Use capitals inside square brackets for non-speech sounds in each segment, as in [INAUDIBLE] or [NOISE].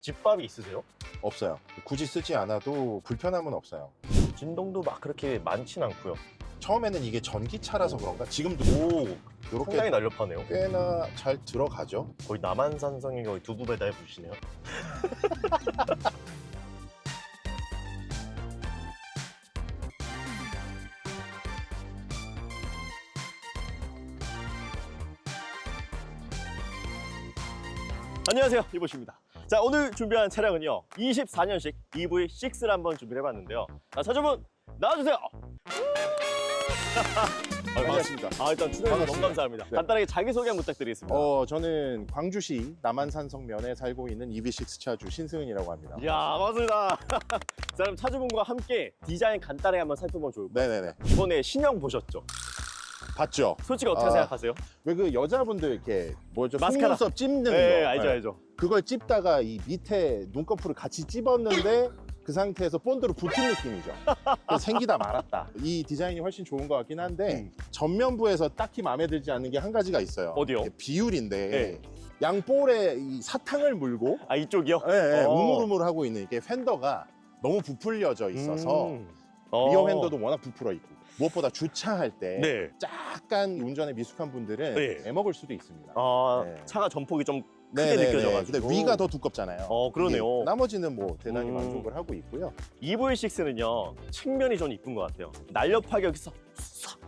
집밥이 있으세요? 없어요. 굳이 쓰지 않아도 불편함은 없어요. 진동도 막 그렇게 많진 않고요. 처음에는 이게 전기차라서 그런가? 지금도 오, 이렇게 상당히 날렵하네요. 꽤나 잘 들어가죠. 거의 남한산성의 거의 두부 배달 부시네요. 안녕하세요 이보시입니다 자 오늘 준비한 차량은요 24년식 EV6를 한번 준비를 해봤는데요 자 차주분 나와주세요 [LAUGHS] 아, 반갑습니다. 아 일단 출연해서 너무. 감사합니다 네. 간단하게 자기소개 한번 부탁드리겠습니다 어, 저는 광주시 남한산 성면에 살고 있는 EV6 차주 신승은이라고 합니다. 이야 반갑습니다 [LAUGHS] 자 그럼 차주분과 함께 디자인 간단하게 한번 살펴보면 좋을 것 네네네. 같아요 이번에 신형 보셨죠? 봤죠? 솔직히 어떻게 아, 생각하세요? 왜 그 여자분들 이렇게 뭐죠? 마스카라. 속눈썹 찝는 네 거. 알죠 네. 알죠 그걸 찝다가 이 밑에 눈꺼풀을 같이 찝었는데 그 상태에서 본드로 붙은 느낌이죠. 그래서 생기다 말았다. 이 디자인이 훨씬 좋은 것 같긴 한데 전면부에서 딱히 마음에 들지 않는 게 한 가지가 있어요. 어디요? 비율인데 네. 양볼에 이 사탕을 물고 아 이쪽이요? 예, 예, 어. 우물우물 하고 있는 이게 팬더가 너무 부풀려져 있어서 음. 어. 리어 팬더도 워낙 부풀어 있고 무엇보다 주차할 때 네. 약간 운전에 미숙한 분들은 네. 애먹을 수도 있습니다. 아 네. 차가 전폭이 좀 크게 네네네. 느껴져가지고 근데 위가 더 두껍잖아요. 어, 그러네요. 이게 나머지는 뭐 대단히 음. 만족을 하고 있고요. EV6는요 측면이 좀 이쁜 것 같아요 날렵하게 여기서 싹.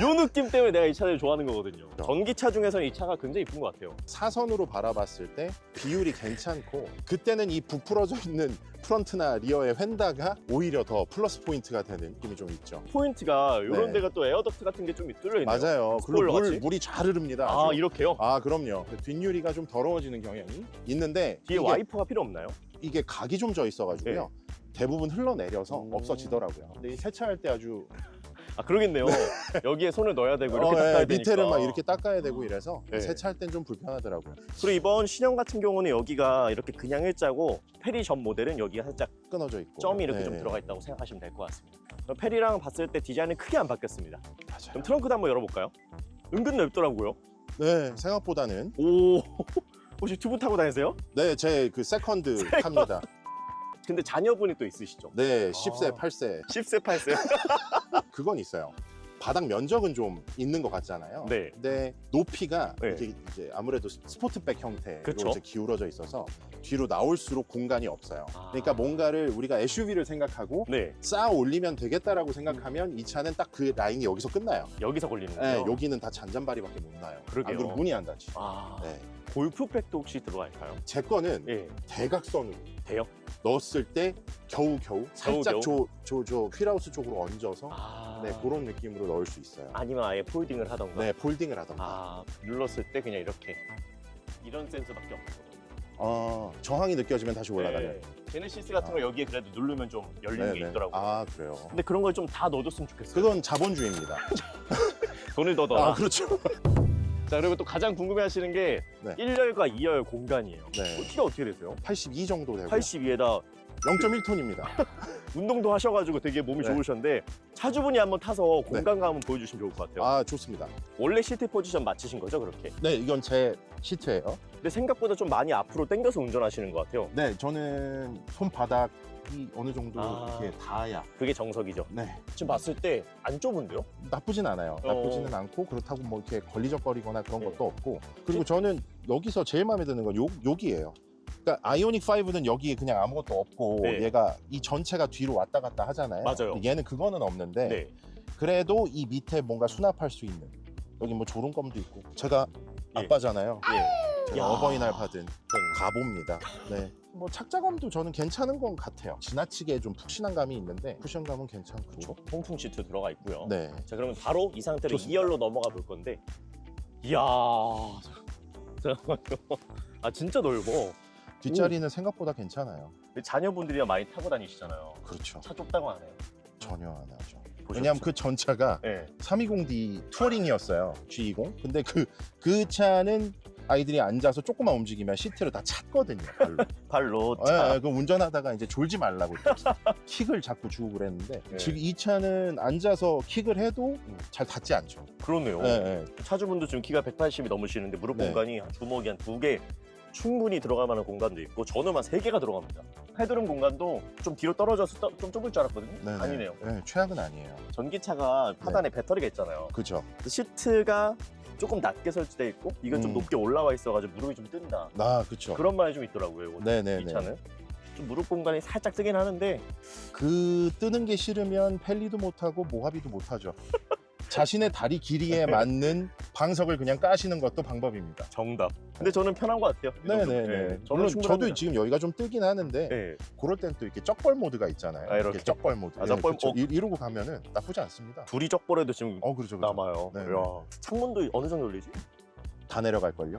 요 느낌 때문에 내가 이 차를 좋아하는 거거든요 전기차 중에서는 이 차가 굉장히 이쁜 것 같아요 사선으로 바라봤을 때 비율이 괜찮고 그때는 이 부풀어져 있는 프런트나 리어의 휀다가 오히려 더 플러스 포인트가 되는 느낌이 좀 있죠. 포인트가 이런 네. 데가 또 에어덕트 같은 게좀 뚫려 있네요 맞아요. 그리고 스포일러 물, 같이? 물이 잘 흐릅니다. 아 아주. 이렇게요? 아, 그럼요. 뒷유리가 좀 더러워지는 경향이 있는데 뒤에 이게, 와이퍼가 필요 없나요? 이게 각이 좀 져 있어가지고요. 대부분 흘러내려서 음. 없어지더라고요. 근데 이 세차할 때 아주 아 그러겠네요 여기에 손을 넣어야 되고 이렇게 어, 예, 닦아야 되니까 밑에를 막 이렇게 닦아야 되고 이래서 네. 세차할 땐 좀 불편하더라고요. 그리고 이번 신형 같은 경우는 여기가 이렇게 그냥 일자고 페리 전 모델은 여기가 살짝 끊어져 있고 점이 이렇게 네. 좀 들어가 있다고 생각하시면 될 것 같습니다 그럼 페리랑 봤을 때 디자인은 크게 안 바뀌었습니다 맞아요. 그럼 트렁크도 한번 열어볼까요? 은근 넓더라고요 네, 생각보다는 오 [LAUGHS] 혹시 두 분 타고 다니세요? 네, 제 그 세컨드 탑니다. 근데 자녀분이 또 있으시죠? 네, 10세, 아. 8세 10세 8세 그건 있어요. 바닥 면적은 좀 있는 것 같잖아요. 네. 근데 높이가 네. 이게 이제 아무래도 스포트백 형태로 그쵸. 이제 기울어져 있어서 뒤로 나올수록 공간이 없어요. 아. 그러니까 뭔가를 우리가 SUV를 생각하고 네 쌓아 올리면 되겠다라고 생각하면 이 차는 딱 그 라인이 여기서 끝나요. 여기서 걸리는 네, 거예요 여기는 다 잔잔바리밖에 못 나요. 그러게요. 안 그러면 문이 안 닫지. 아 네. 골프백도 혹시 들어가 있나요? 제 거는 예 대각선으로 돼요? 넣었을 때 겨우 겨우 살짝 겨우? 저, 저, 저 휠하우스 쪽으로 얹어서 아 네, 그런 느낌으로 넣을 수 있어요. 아니면 아예 폴딩을 하던가 네, 폴딩을 하던가. 아 눌렀을 때 그냥 이렇게 이런 센서밖에 없거든요 어, 저항이 느껴지면 다시 올라가는. 네. 제네시스 같은 거 여기에 그래도 누르면 좀 열리는 게 네네. 있더라고요 아, 그래요. 근데 그런 걸 좀 다 넣어줬으면 좋겠어요 그건 자본주의입니다. [LAUGHS] 돈을 더 넣어라 아, 그렇죠. [LAUGHS] 자 그리고 또 가장 궁금해하시는 게 네. 1열과 2열 공간이에요 네. 어, 키가 어떻게 되세요? 82 정도 되고 82에다 0.1톤입니다. 운동도 하셔가지고 되게 몸이 네. 좋으셨는데 차주분이 한번 타서 공간감 한번 보여주시면 좋을 것 같아요 아, 좋습니다. 원래 시트 포지션 맞추신 거죠 그렇게? 네, 이건 제 시트예요. 근데 생각보다 좀 많이 앞으로 당겨서 운전하시는 것 같아요 네, 저는 손바닥 이 어느 정도 아. 이렇게 닿아야. 그게 정석이죠 네, 지금 봤을 때 안 좁은데요? 나쁘진 않아요. 어. 나쁘지는 않고 그렇다고 뭐 이렇게 걸리적거리거나 그런 네. 것도 없고. 그리고 저는 여기서 제일 마음에 드는 건 요, 여기예요. 그러니까 아이오닉 5는 여기에 그냥 아무것도 없고 네. 얘가 이 전체가 뒤로 왔다 갔다 하잖아요. 맞아요. 근데 얘는 그거는 없는데 네. 그래도 이 밑에 뭔가 수납할 수 있는 여기 뭐 조름검도 있고 제가 예. 아빠잖아요. 예. 제가 야. 어버이날 받은 가보입니다. 네. 뭐 착자감도 저는 괜찮은 것 같아요. 지나치게 좀 푹신한 감이 있는데 쿠션감은 괜찮고. 그렇죠. 통풍 시트 들어가 있고요. 네. 자 그러면 바로 이 상태로 좋습니다. 2열로 넘어가 볼 건데 이야 잠깐만요. [LAUGHS] 아 진짜 넓어. 뒷자리는 생각보다 괜찮아요. 근데 자녀분들이랑 많이 타고 다니시잖아요. 그렇죠. 차 좁다고 안 해요. 전혀 안 하죠. 왜냐하면 그 전차가 네. 320D 투어링이었어요. G20. 근데 그, 그 차는 아이들이 앉아서 조금만 움직이면 시트를 다 찼거든요. 발로. [LAUGHS] 발로 예, 차. 예, 그 운전하다가 이제 졸지 말라고 이렇게 킥을 자꾸 주고 그랬는데 네. 지금 이 차는 앉아서 킥을 해도 음. 잘 닿지 않죠. 그러네요. 예, 예. 차주분도 지금 키가 180이 넘으시는데 무릎 네. 공간이 한 주먹이 한 두 개 충분히 들어갈 만한 공간도 있고 전후만 3개가 들어갑니다. 헤드룸 공간도 좀 뒤로 떨어져서 떠- 좀 좁을 줄 알았거든요. 네네. 아니네요. 네, 최악은 아니에요. 전기차가 하단에 배터리가 있잖아요. 그죠? 시트가 조금 낮게 설치돼 있고 이건 좀 음. 높게 올라와 있어가지고 무릎이 좀 뜬다. 아, 그쵸. 그런 말이 좀 있더라고요. 이거 네네네. 이 차는 좀 무릎 공간이 살짝 뜨긴 하는데 그 뜨는 게 싫으면 펠리도 못하고 모하비도 못하죠. 자신의 다리 길이에 맞는 방석을 그냥 까시는 것도 방법입니다. 정답. 근데 저는 편한 것 같아요. 이 정도. 네네네. 네, 저는 물론 충분합니다. 저도 지금 여기가 좀 뜨긴 하는데 네. 그럴 땐 또 이렇게 쩍벌 모드가 있잖아요. 아, 이렇게? 쩍벌 모드. 아, 쩍벌- 그쵸. 어. 이- 이러고 가면은 나쁘지 않습니다. 둘이 적벌해도 지금 어, 그렇죠. 그렇죠. 남아요. 네. 이야. 창문도 어느 정도 열리지? 다 내려갈 걸요.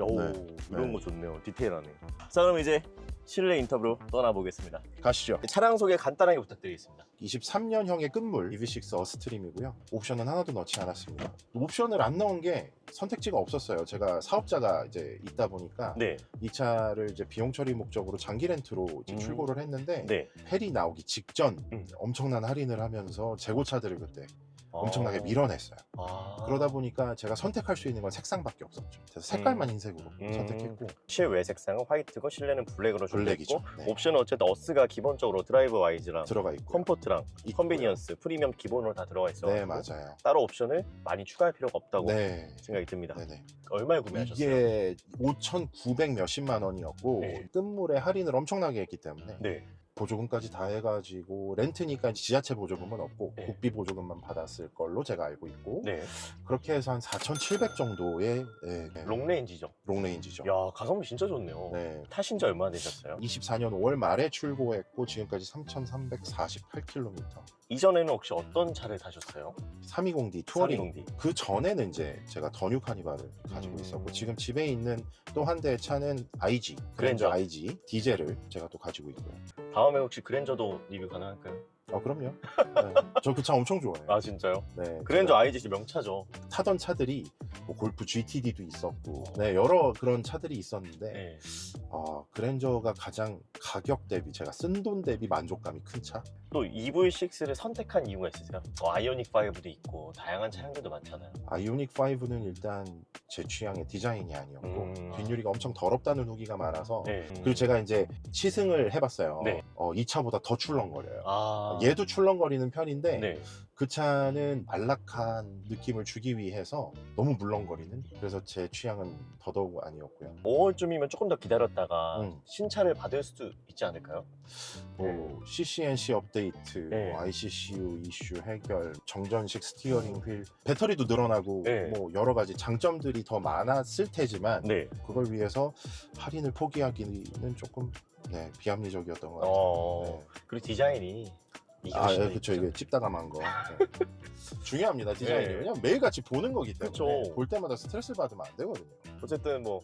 야, 네. 이런 네. 거 좋네요. 디테일하네. 자, 그럼 이제 실내 인터뷰로 떠나보겠습니다. 가시죠. 차량 소개 간단하게 부탁드리겠습니다. 23년형의 끝물 EV6 어스트림이고요. 옵션은 하나도 넣지 않았습니다. 옵션을 안 넣은 게 선택지가 없었어요. 제가 사업자가 이제 있다 보니까 네, 이 차를 이제 비용 처리 목적으로 장기 렌트로 이제 음. 출고를 했는데 네. 펠이 나오기 직전 음. 엄청난 할인을 하면서 재고차들을 그때 아. 엄청나게 밀어냈어요. 아. 그러다 보니까 제가 선택할 수 있는 건 색상밖에 없었죠. 그래서 색깔만 흰색으로 음. 선택했고 실외 색상은 화이트고 실내는 블랙으로 블랙이죠. 준비했고 네. 옵션은 어쨌든 어스가 기본적으로 드라이브 와이즈랑 들어가 있고 컴포트랑 있고요. 컨비니언스, 프리미엄 기본으로 다 들어가 있어. 네 맞아요. 따로 옵션을 많이 추가할 필요가 없다고 네. 생각이 듭니다. 네네. 얼마에 구매하셨어요? 이게 5,900 몇십만 원이었고 네. 끝물에 할인을 엄청나게 했기 때문에 네. 보조금까지 다 해가지고 렌트니까 지자체 보조금은 없고 네. 국비 보조금만 받았을 걸로 제가 알고 있고 네. 그렇게 해서 한 4,700 정도의 네, 네, 롱레인지죠. 롱레인지죠. 야, 가성비 진짜 좋네요. 네. 타신 지 얼마나 되셨어요? 24년 5월 말에 출고했고 지금까지 3,348km. 이전에는 혹시 어떤 차를 타셨어요? 320D 투어링 320D. 그 전에는 이제 제가 더뉴 카니발을 가지고 음. 있었고 지금 집에 있는 또 한 대의 차는 IG 그랜저. 그랜저 IG 디젤을 제가 또 가지고 있고요. 다음 에 혹시 그랜저도 리뷰 가능할까요? 어 그럼요. [LAUGHS] 네. 저그 차 엄청 좋아해요. 아 진짜요? 네, 그랜저 제가 IG 명차죠. 타던 차들이 뭐 골프 GTD도 있었고 네 여러 그런 차들이 있었는데 네. 아, 그랜저가 가장 가격 대비 제가 쓴 돈 대비 만족감이 큰 차. 또 EV6를 선택한 이유가 있으세요? 뭐 아이오닉 5도 있고 다양한 차량들도 많잖아요. 아이오닉 5는 일단 제 취향의 디자인이 아니었고 음. 뒷유리가 엄청 더럽다는 후기가 많아서 네. 그리고 제가 이제 시승을 해봤어요. 네. 어, 이 차보다 더 출렁거려요. 아 얘도 출렁거리는 편인데 네. 그 차는 안락한 느낌을 주기 위해서 너무 물렁거리는 그래서 제 취향은 더더욱 아니었고요. 5월쯤이면 조금 더 기다렸다가 음. 신차를 받을 수도 있지 않을까요? 뭐 CCNC 업데이트, 네. 뭐 ICCU 이슈 해결, 정전식 스티어링 휠, 배터리도 늘어나고 네. 뭐 여러 가지 장점들이 더 많았을 테지만 네. 그걸 위해서 할인을 포기하기는 조금 네, 비합리적이었던 것 같아요. 어 네. 그리고 디자인이 아, 예, 더 그렇죠. 이쁘죠. 이게 찝다감한 거. 네. [LAUGHS] 중요합니다. 디자인이 네. 그냥 매일같이 보는 거기 때문에 그쵸. 볼 때마다 스트레스 받으면 안 되거든요. 어쨌든 뭐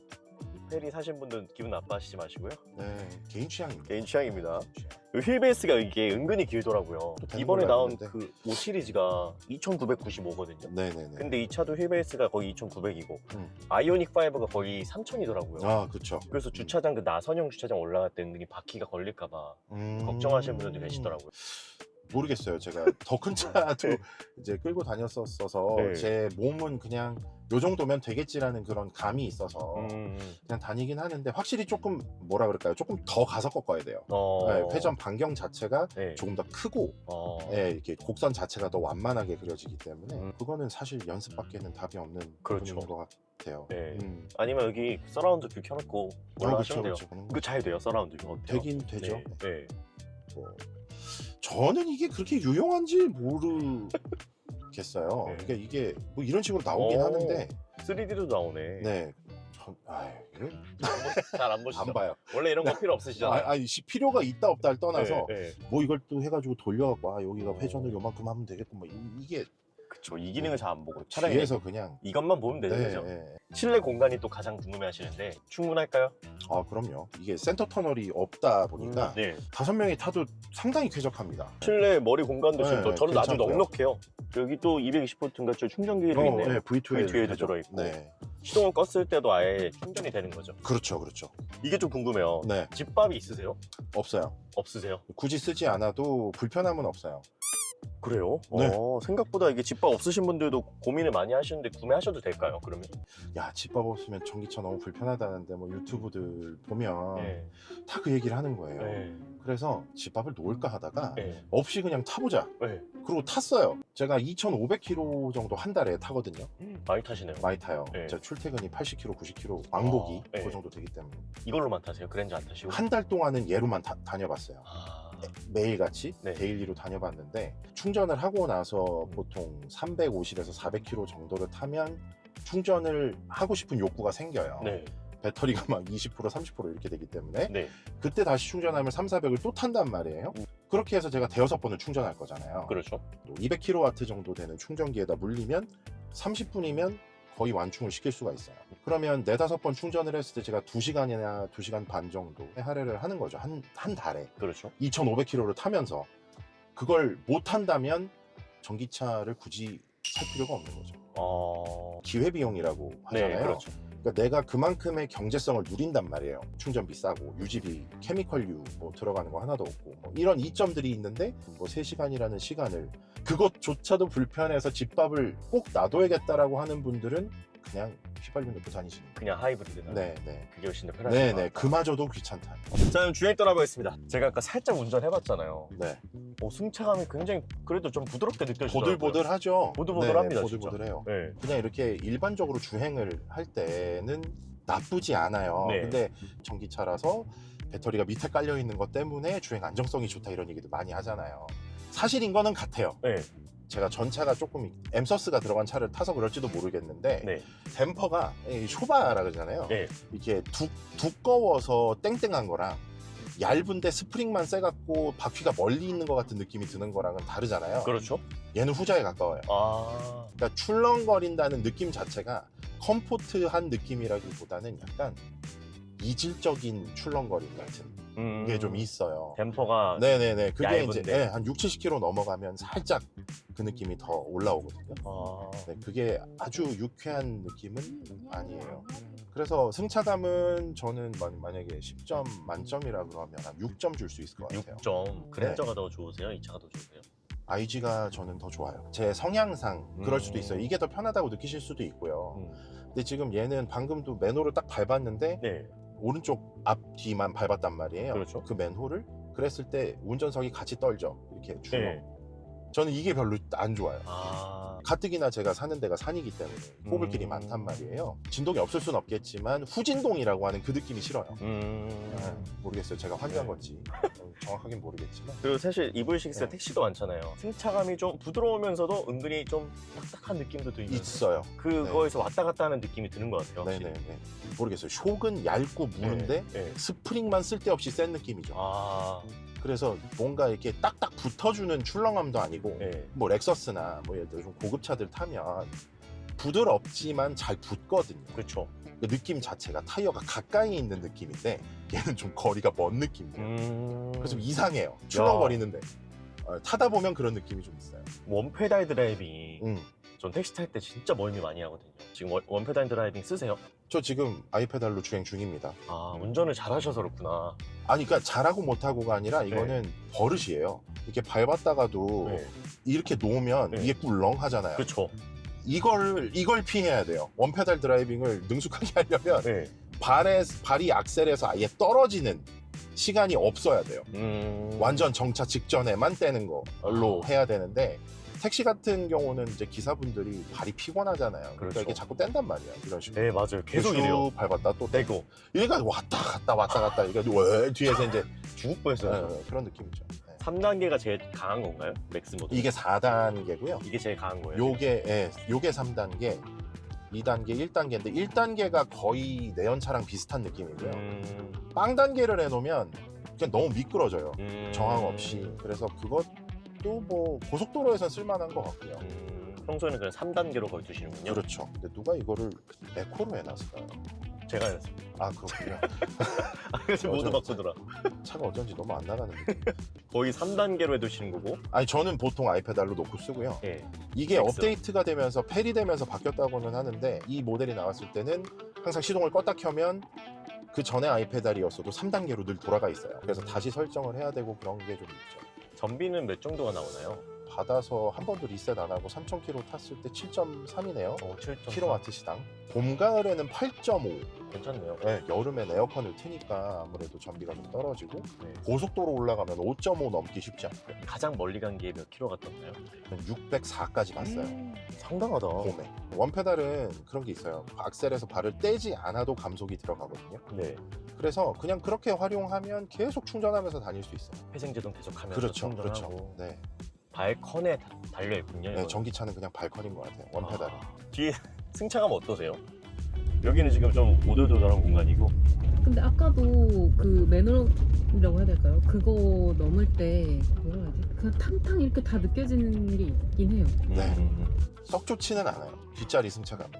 페리 사신 분들 기분 나빠하시지 마시고요. 네, 개인 취향입니다. 개인 취향입니다. 취향. 이 휠베이스가 이게 은근히 길더라고요. 되는 이번에 걸로 나온 알고 그 5 시리즈가 2,995거든요. 네네네. 근데 이 차도 휠베이스가 거의 2,900이고 음. 아이오닉 5가 거의 3,000이더라고요. 아, 그렇죠. 그래서 주차장 그 나선형 주차장 올라갈 때 은근히 바퀴가 걸릴까봐 걱정하시는 분들도 계시더라고요. 모르겠어요. 제가 [LAUGHS] 더 큰 차도 네. 이제 끌고 다녔었어서 네. 제 몸은 그냥 요 정도면 되겠지라는 그런 감이 있어서 음, 그냥 다니긴 하는데 확실히 조금 뭐라 그럴까요? 조금 더 가서 꺾어야 돼요. 어, 네, 회전 반경 자체가 네. 조금 더 크고 어, 네, 이렇게 곡선 자체가 더 완만하게 그려지기 때문에 음. 그거는 사실 연습밖에는 답이 없는 그렇죠. 부분인 것 같아요. 네. 음. 아니면 여기 서라운드 뷰 켜놓고 아, 올라가시면 돼요. 그렇죠. 그거 잘 돼요 서라운드 뷰 어때요? 되긴 되죠. 네. 네. 뭐, 저는 이게 그렇게 유용한지 모르겠어요. [LAUGHS] 네. 그러니까 이게 뭐 이런 식으로 나오긴 오. 하는데 3D도 나오네. 네. 전, 아유, 이거 잘 안 보시죠? 안 봐요. 원래 이런 거 필요 없으시잖아요. 아, 아니, 시- 필요가 있다 없다를 떠나서 네, 네. 뭐 이걸 또 해가지고 돌려갖고 아 여기가 회전을 요만큼 하면 되겠고 뭐 이- 이게 그쵸. 이 기능을 잘 안 보고 차라리 뒤에서 그냥 이것만 보면 되는 네, 거죠. 네. 실내 공간이 또 가장 궁금해 하시는데 충분할까요? 아 그럼요. 이게 센터 터널이 없다 보니까 네. 다섯 명이 타도 상당히 쾌적합니다. 실내 머리 공간도 지금 네, 또 저는 아주 괜찮고요. 넉넉해요. 여기 또 220V인가 저 충전기도 있네요. 네, V2에 V2 에도 들어있고. 네, 시동을 껐을 때도 아예 충전이 되는 거죠. 그렇죠, 그렇죠. 이게 좀 궁금해요. 네, 집밥이 있으세요? 없어요. 없으세요? 굳이 쓰지 않아도 불편함은 없어요. 그래요? 네. 어, 생각보다 이게 집밥 없으신 분들도 고민을 많이 하시는데 구매하셔도 될까요? 그러면? 야 집밥 없으면 전기차 너무 불편하다는데 뭐 유튜브들 보면 네. 다 그 얘기를 하는 거예요. 네. 그래서 집밥을 놓을까 하다가 네. 없이 그냥 타보자. 네. 그리고 탔어요. 제가 2,500km 정도 한 달에 타거든요. 많이 타시네요. 많이 타요. 네. 제 출퇴근이 80km, 90km 왕복이 아, 네. 그 정도 되기 때문에 이걸로만 타세요? 그랜저 안 타시고? 한 달 동안은 얘로만 다, 다녀봤어요. 아, 매일같이 네. 데일리로 다녀봤는데 충전을 하고 나서 보통 350에서 400km 정도를 타면 충전을 하고 싶은 욕구가 생겨요. 네. 배터리가 막 20% 30% 이렇게 되기 때문에 네. 그때 다시 충전하면 3, 400을 또 탄단 말이에요. 음. 그렇게 해서 제가 대여섯 번을 충전할 거잖아요. 그렇죠. 200kW 정도 되는 충전기에다 물리면 30분이면 거의 완충을 시킬 수가 있어요. 그러면 네다섯 번 충전을 했을 때 제가 2시간이나 2시간 반 정도 할애를 하는 거죠. 한, 한 달에. 그렇죠. 2,500km를 타면서 그걸 못 한다면 전기차를 굳이 살 필요가 없는 거죠. 어... 기회비용이라고 네, 하잖아요. 그렇죠. 그러니까 내가 그만큼의 경제성을 누린단 말이에요. 충전비 싸고 유지비, 케미컬유 뭐 들어가는 거 하나도 없고 뭐 이런 이점들이 있는데 뭐 3시간이라는 시간을 그것조차도 불편해서 집밥을 꼭 놔둬야겠다라고 하는 분들은 그냥 휘발유 넣고 다니시는 거예요. 그냥 하이브리드는 네, 네. 그게 훨씬 더 편하죠. 네, 네. 그마저도 귀찮다. 자, 그럼 주행 떠나보겠습니다. 제가 아까 살짝 운전해봤잖아요. 네. 어, 승차감이 굉장히 그래도 좀 부드럽게 느껴지더라고요. 보들보들하죠. 보들보들합니다, 네, 진짜. 보들보들해요. 네. 그냥 이렇게 일반적으로 주행을 할 때는 나쁘지 않아요. 네. 근데 전기차라서 배터리가 밑에 깔려 있는 것 때문에 주행 안정성이 좋다 이런 얘기도 많이 하잖아요. 사실인 거는 같아요. 네. 제가 전 차가 조금 엠서스가 들어간 차를 타서 그럴지도 모르겠는데 네. 댐퍼가 이 쇼바라 그러잖아요. 네. 이게 두, 두꺼워서 땡땡한 거랑 얇은데 스프링만 세갖고 바퀴가 멀리 있는 것 같은 느낌이 드는 거랑은 다르잖아요. 그렇죠. 얘는 후자에 가까워요. 아. 그러니까 출렁거린다는 느낌 자체가 컴포트한 느낌이라기보다는 약간 이질적인 출렁거림 같은 음. 게 좀 있어요. 댐퍼가 네네네. 그게 얇은데. 이제 네, 한 6, 70km 넘어가면 살짝 그 느낌이 더 올라오거든요. 아. 네, 그게 아주 유쾌한 느낌은 아니에요. 그래서 승차감은 저는 만- 만약에 10점 만점이라 그러면 한 6점 줄 수 있을 것 같아요. 6점. 그랜저가 더 좋으세요? 이 차가 더 좋으세요? IG가 저는 더 좋아요. 제 성향상 그럴 수도 음. 있어요. 이게 더 편하다고 느끼실 수도 있고요. 음. 근데 지금 얘는 방금도 맨홀을 딱 밟았는데 네. 오른쪽 앞 뒤만 밟았단 말이에요. 그렇죠. 그 맨홀을 그랬을 때 운전석이 같이 떨죠. 이렇게 줄어. 네. 저는 이게 별로 안 좋아요. 아. 가뜩이나 제가 사는 데가 산이기 때문에 뽑을 음. 길이 많단 말이에요. 진동이 없을 순 없겠지만 후진동이라고 하는 그 느낌이 싫어요. 음. 네, 모르겠어요. 제가 환장 네. 건지 정확하긴 모르겠지만 그리고 사실 EV6가 네. 택시도 많잖아요. 승차감이 좀 부드러우면서도 은근히 좀 딱딱한 느낌도 들면서 있어요. 그거에서 왔다 갔다 하는 느낌이 드는 것 같아요. 확실히. 네네네. 모르겠어요. 쇽은 얇고 무는데 네. 네. 스프링만 쓸데없이 센 느낌이죠. 아. 그래서 뭔가 이렇게 딱딱 붙어주는 출렁함도 아니고 네. 뭐 렉서스나 뭐 예를 들어 좀 고급 차들 타면 부드럽지만 잘 붙거든요. 그렇죠. 그 느낌 자체가 타이어가 가까이 있는 느낌인데 얘는 좀 거리가 먼 느낌이에요. 음. 그래서 좀 이상해요. 출렁거리는데 어, 타다 보면 그런 느낌이 좀 있어요. 원페달 드라이빙이 음. 전 택시 탈 때 진짜 멀미 많이 하거든요. 지금 원- 원페달 드라이빙 쓰세요? 저 지금 아이페달로 주행 중입니다. 아 운전을 잘하셔서 그렇구나. 아니 그러니까 잘하고 못하고가 아니라 이거는 버릇이에요. 이렇게 밟았다가도 네. 이렇게 놓으면 네. 이게 꿀렁 하잖아요. 그렇죠. 이걸 이걸 피해야 돼요. 원페달 드라이빙을 능숙하게 [LAUGHS] 하려면 네. 발에 발이 악셀에서 아예 떨어지는 시간이 없어야 돼요. 음. 완전 정차 직전에만 떼는 걸로 아. 해야 되는데 택시 같은 경우는 이제 기사분들이 발이 피곤하잖아요. 그러니까 그렇죠. 이게 자꾸 뗀단 말이에요. 이런 식으로. 네 맞아요. 계속 쭉 이래요. 밟았다 또 떼고. 얘가 왔다 갔다 왔다 갔다 이게 왜 뒤에서 이제 죽을 뻔했어요. 어, 그런 느낌이죠. 네. 3단계가 제일 강한 건가요? 맥스 모드. 이게 4단계고요. 이게 제일 강한 거예요. 요게 예, 요게 3단계, 2단계, 1단계인데 1단계가 거의 내연차랑 비슷한 느낌이고요. 음. 빵 단계를 해놓으면 그냥 너무 미끄러져요. 음. 정황 없이. 그래서 그것 도 뭐 고속도로에선 쓸만한 것 같고요. 음. 평소에는 그냥 3단계로 거의 두시는군요. 그렇죠. 근데 누가 이거를 에코로 해놨을까요? 제가 했습니다. 아 그렇군요. [LAUGHS] 그래서 모두 바꾸더라. 차가 어쩐지 너무 안 나가는 느낌. [LAUGHS] 거의 3단계로 해두시는 거고. 아니 저는 보통 아이페달로 놓고 쓰고요. 예. 이게 엑스. 업데이트가 되면서 폐리되면서 바뀌었다고는 하는데 이 모델이 나왔을 때는 항상 시동을 껐다 켜면 그 전에 아이페달이었어도 3단계로 늘 돌아가 있어요. 그래서 다시 설정을 해야 되고 그런 게 좀 있죠. 전비는 몇 정도가 나오나요? 받아서 한 번도 리셋 안 하고 3,000km 탔을 때 7.3이네요. 어, 7. 킬로와트 시당. 봄 가을에는 8.5. 괜찮네요. 네, 여름엔 에어컨을 트니까 아무래도 전비가 좀 떨어지고 네. 고속도로 올라가면 5.5 넘기 쉽지 않고요. 가장 멀리 간 게 몇 킬로가 떴나요? 604까지 갔어요. 음, 상당하다. 봄에. 원페달은 그런 게 있어요. 악셀에서 발을 떼지 않아도 감속이 들어가거든요. 네. 그래서 그냥 그렇게 활용하면 계속 충전하면서 다닐 수 있어요. 회생제동 계속 하면서 그렇죠, 충전하고 그렇죠. 네, 발컨에 다- 달려 있군요. 네. 전기차는 그냥 발컨인 것 같아요. 원페달은. 아, 뒤에 [LAUGHS] 승차감 어떠세요? 여기는 지금 좀 오돌도돌한 공간이고 근데 아까도 그 매너라고 해야 될까요? 그거 넘을 때 뭐라 해야지? 그냥 탕탕 이렇게 다 느껴지는 게 있긴 해요. 네. 음, 썩 좋지는 않아요. 뒷자리 승차감.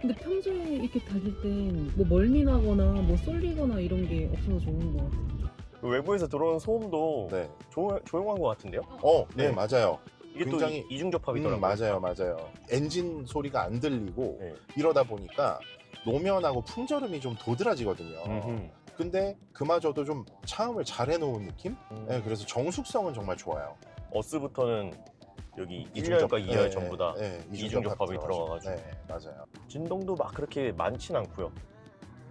근데 평소에 이렇게 달릴 땐 뭐 멀미 나거나 뭐 쏠리거나 이런 게 없어서 좋은 것 같아요. 그 외부에서 들어오는 소음도 네. 조, 조용한 것 같은데요? 어, 네, 네. 맞아요. 이게 굉장히- 또 이- 이중접합이더라고요. 음, 맞아요, 맞아요. 엔진 소리가 안 들리고 네. 이러다 보니까 노면하고 풍절음이 좀 도드라지거든요. 음흠. 근데 그마저도 좀 차음을 잘 해놓은 느낌? 음. 네, 그래서 정숙성은 정말 좋아요. 어스부터는 여기 이중접- 1열과 2열 네, 전부 다 네, 이중접합이 들어가지고. 들어가가지고. 네, 맞아요. 진동도 막 그렇게 많진 않고요.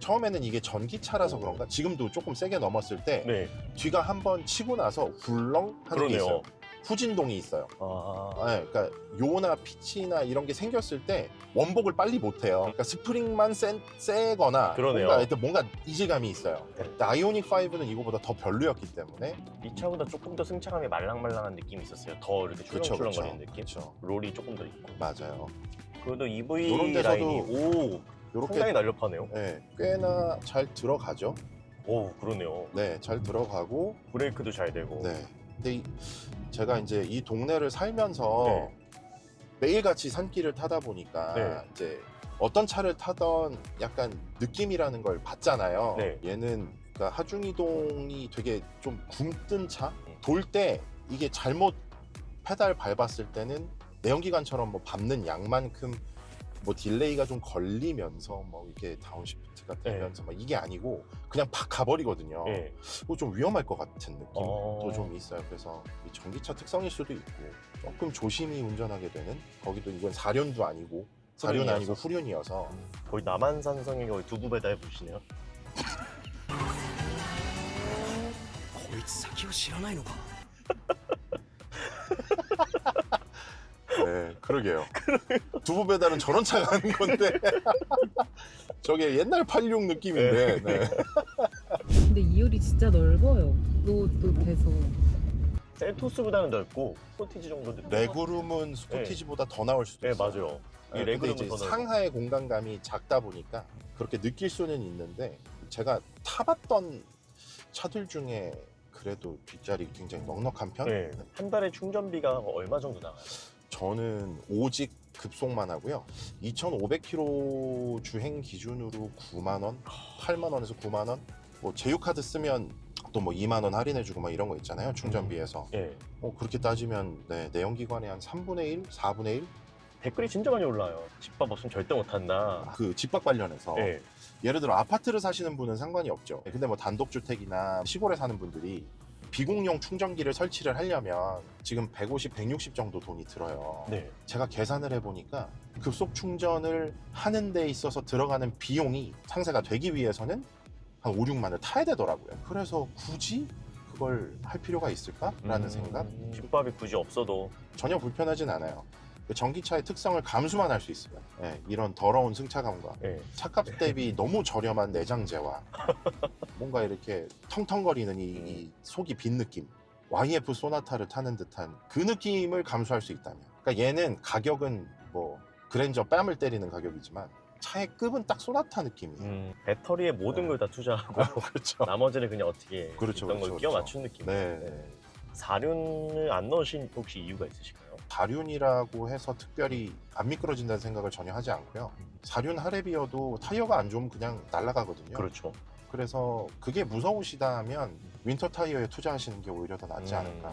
처음에는 이게 전기차라서 오. 그런가? 지금도 조금 세게 넘었을 때 네, 뒤가 한번 치고 나서 굴렁 하는 게 그러네요. 있어요. 후진동이 있어요. 아, 네, 그러니까 요나 피치나 이런 게 생겼을 때 원복을 빨리 못 해요. 그러니까 스프링만 센, 세거나 그러네요. 뭔가, 하여튼 뭔가 이질감이 있어요. 근데 아이오닉 5는 이거보다 더 별로였기 때문에 이 차보다 조금 더 승차감이 말랑말랑한 느낌이 있었어요. 더 이렇게 그쵸, 출렁출렁거리는 그쵸, 느낌. 그쵸. 롤이 조금 더 있고. 맞아요. 그래도 EV 요런 데서도 라인이 오 상당히 날렵하네요. 네, 꽤나 잘 들어가죠. 오 그러네요. 네, 잘 들어가고 브레이크도 잘 되고. 네. 근데 이- 제가 이제 이 동네를 살면서 네. 매일같이 산길을 타다 보니까 네. 이제 어떤 차를 타던 약간 느낌이라는 걸 봤잖아요. 네. 얘는 그러니까 하중이동이 되게 좀 굼뜬 차? 음. 돌 때 이게 잘못 페달 밟았을 때는 내연기관처럼 뭐 밟는 양만큼 뭐 딜레이가 좀 걸리면서 뭐 이게 다운시프트가 네. 되면서 막 이게 아니고 그냥 팍 가버리거든요. 네. 그거 좀 위험할 것 같은 느낌도 어. 좀 있어요. 그래서 이 전기차 특성일 수도 있고 조금 조심히 운전하게 되는 거기도 이건 사륜도 아니고 사륜 후륜이어서. 아니고 후륜이어서 거의 남한산성에 거의 두부 배달 보시네요. こいつ先を知らないのか [LAUGHS] [LAUGHS] 그러게요. 두부 배달은 저런 차가 하는 건데 [LAUGHS] 저게 옛날 86 느낌인데 네. 근데 2열이 진짜 넓어요. 또, 또 돼서. 셀토스보다는 넓고 스포티지 정도 느낌. 레그룸은 스포티지보다 더 나올 수도 네 있어요. 맞아요. 이 네, 근데 레그룸은 이제 더 넓고. 상하의 공간감이 작다 보니까 그렇게 느낄 수는 있는데 제가 타봤던 차들 중에 그래도 뒷자리 굉장히 넉넉한 편. 네. 한 달에 충전비가 얼마 정도 나가요? 저는 오직 급속만 하고요. 2,500km 주행 기준으로 9만 원, 8만 원에서 9만 원. 뭐 제휴카드 쓰면 또 뭐 2만 원 할인해주고 막 이런 거 있잖아요. 충전비에서. 예. 뭐 그렇게 따지면 네, 내연기관의 한 3분의 1, 4분의 1. 댓글이 진짜 많이 올라요. 집밥 없으면 절대 못 한다. 그 집밥 관련해서 예. 예를 들어 아파트를 사시는 분은 상관이 없죠. 근데 뭐 단독주택이나 시골에 사는 분들이 비공용 충전기를 설치를 하려면 지금 150, 160 정도 돈이 들어요. 네. 제가 계산을 해보니까 급속 충전을 하는 데 있어서 들어가는 비용이 상세가 되기 위해서는 한 5, 6만을 타야 되더라고요. 그래서 굳이 그걸 할 필요가 있을까라는 음, 생각? 집밥이 굳이 없어도 전혀 불편하진 않아요. 그 전기차의 특성을 감수만 할 수 있어요. 예, 이런 더러운 승차감과 예. 차값 대비 너무 저렴한 내장재와 [LAUGHS] 뭔가 이렇게 텅텅거리는 이, 이 속이 빈 느낌 YF 소나타를 타는 듯한 그 느낌을 감수할 수 있다면 그러니까 얘는 가격은 뭐 그랜저 뺨을 때리는 가격이지만 차의 급은 딱 소나타 느낌이에요 음, 배터리에 모든 네. 걸다 투자하고 그렇죠 [LAUGHS] 나머지는 그냥 어떻게 그렇죠, 있던 걸 그렇죠, 끼워 그렇죠. 맞춘 느낌. 네. 사륜을 안 넣으신 혹시 이유가 있으실까요? 사륜이라고 해서 특별히 안 미끄러진다는 생각을 전혀 하지 않고요 사륜 하랩이어도 타이어가 안 좋으면 그냥 날아가거든요 그렇죠. 그래서 그게 무서우시다 하면 윈터 타이어에 투자하시는 게 오히려 더 낫지 음, 않을까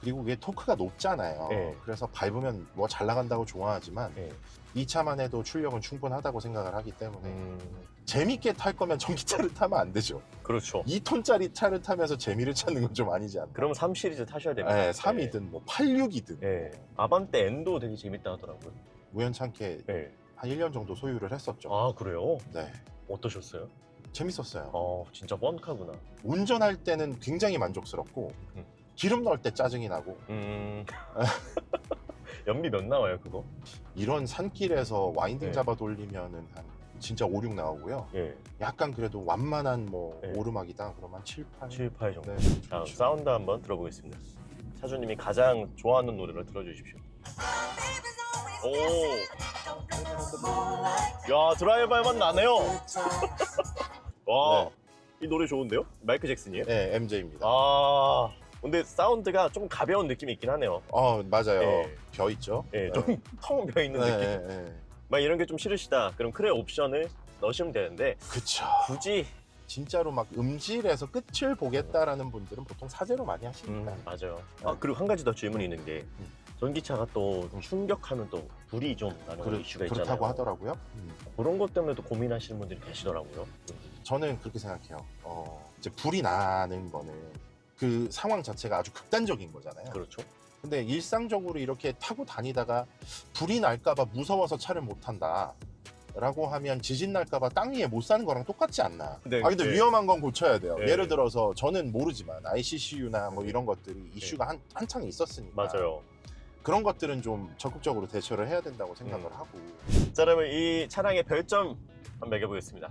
그리고 그게 토크가 높잖아요. 네. 그래서 밟으면 뭐 잘 나간다고 좋아하지만 예. 이 차만 해도 출력은 충분하다고 생각을 하기 때문에 음, 재밌게 탈 거면 전기차를 타면 안 되죠. 그렇죠. 2톤짜리 차를 타면서 재미를 찾는 건 좀 아니지 않나. 그럼 3 시리즈 타셔야 됩니다. 네, 3이든 뭐 86이든 예. 아반떼 N도 되게 재밌다 하더라고요. 우연찮게 예. 한 1년 정도 소유를 했었죠. 아 그래요? 네. 어떠셨어요? 재밌었어요. 어 진짜 뻔카구나. 운전할 때는 굉장히 만족스럽고 음. 기름 넣을 때 짜증이 나고 음. [LAUGHS] 연비 몇 나와요 그거? 이런 산길에서 와인딩 네. 잡아 돌리면은 한 진짜 5, 6 나오고요. 예. 약간 그래도 완만한 뭐 네. 오르막이다 그러면 한 7, 8. 7, 8 정도. 네. 다음 사운드 한번 들어보겠습니다. 차주님이 가장 좋아하는 노래를 들어주십시오. 오. 야 드라이버의 맛 나네요. [LAUGHS] 와. 네. 이 노래 좋은데요? 마이클 잭슨이에요? 네, MJ입니다. 아. 근데 사운드가 좀 가벼운 느낌이 있긴 하네요. 어, 맞아요. 네. 벼 있죠? 예, 좀텅 [LAUGHS] 비어 있는 네, 느낌. 네, 네. 막 이런 게 좀 싫으시다. 그럼 크레 옵션을 넣으시면 되는데 그쵸. 굳이 진짜로 막 음질에서 끝을 보겠다라는 분들은 보통 사제로 많이 음, 하시니까. 맞아요. 아 그리고 한 가지 더 질문이 있는 게 음. 전기차가 또 충격하면 또 불이 좀 나는 그렇, 이슈가 있잖아요. 그렇다고 하더라고요. 음. 그런 것 때문에 또 고민하시는 분들이 계시더라고요. 저는 그렇게 생각해요. 어, 이제 불이 나는 거는 그 상황 자체가 아주 극단적인 거잖아요. 그렇죠. 근데 일상적으로 이렇게 타고 다니다가 불이 날까봐 무서워서 차를 못 탄다. 라고 하면 지진 날까봐 땅 위에 못 사는 거랑 똑같지 않나. 네, 아 근데 네. 위험한 건 고쳐야 돼요. 네. 예를 들어서 저는 모르지만 ICCU나 뭐 이런 것들이 이슈가 한, 한창 있었으니까 맞아요. 그런 것들은 좀 적극적으로 대처를 해야 된다고 생각을 음. 하고 자 그러면 이 차량의 별점 한번 매겨보겠습니다.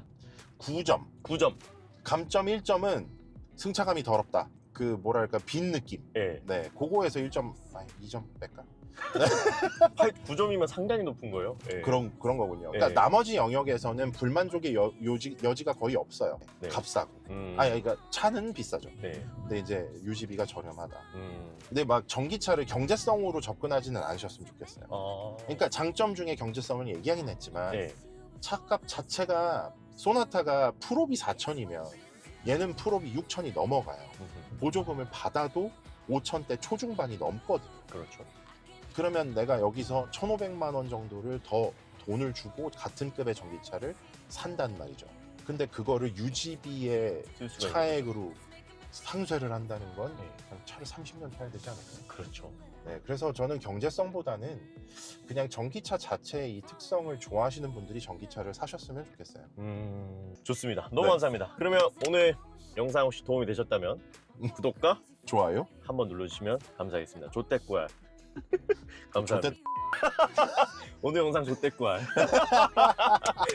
9점 9점. 감점 1점은 승차감이 더럽다. 그 뭐랄까 빈 느낌. 예. 네, 그거에서 1점, 아니 2점 뺄까? [LAUGHS] 9점이면 상당히 높은 거예요. 예. 그런 그런 거군요. 그러니까 네. 나머지 영역에서는 불만족의 여, 요지, 여지가 거의 없어요. 네. 값싸고. 음, 아니 그러니까 차는 비싸죠. 네. 근데 이제 유지비가 저렴하다. 음. 근데 막 전기차를 경제성으로 접근하지는 않으셨으면 좋겠어요. 아. 그러니까 장점 중에 경제성을 얘기하긴 했지만 네. 차값 자체가 소나타가 풀옵이 4천이면 얘는 풀옵이 6천이 넘어가요. 음, 보조금을 받아도 5천대 초중반이 넘거든. 그렇죠. 그러면 내가 여기서 1,500만 원 정도를 더 돈을 주고 같은 급의 전기차를 산단 말이죠. 근데 그거를 유지비의. 차액으로 상쇄를 한다는 건 네. 그냥 차를 30년 타야 되지 않을까요? 그렇죠. 네, 그래서 저는 경제성보다는 그냥 전기차 자체의 이 특성을 좋아하시는 분들이 전기차를 사셨으면 좋겠어요. 음, 좋습니다. 너무 네. 감사합니다. 그러면 오늘 영상 혹시 도움이 되셨다면 구독과 좋아요? 한번 눌러주시면 감사하겠습니다. 조떼꾸알. [LAUGHS] 감사합니다. [LAUGHS] 오늘 영상 조떼꾸알. [LAUGHS]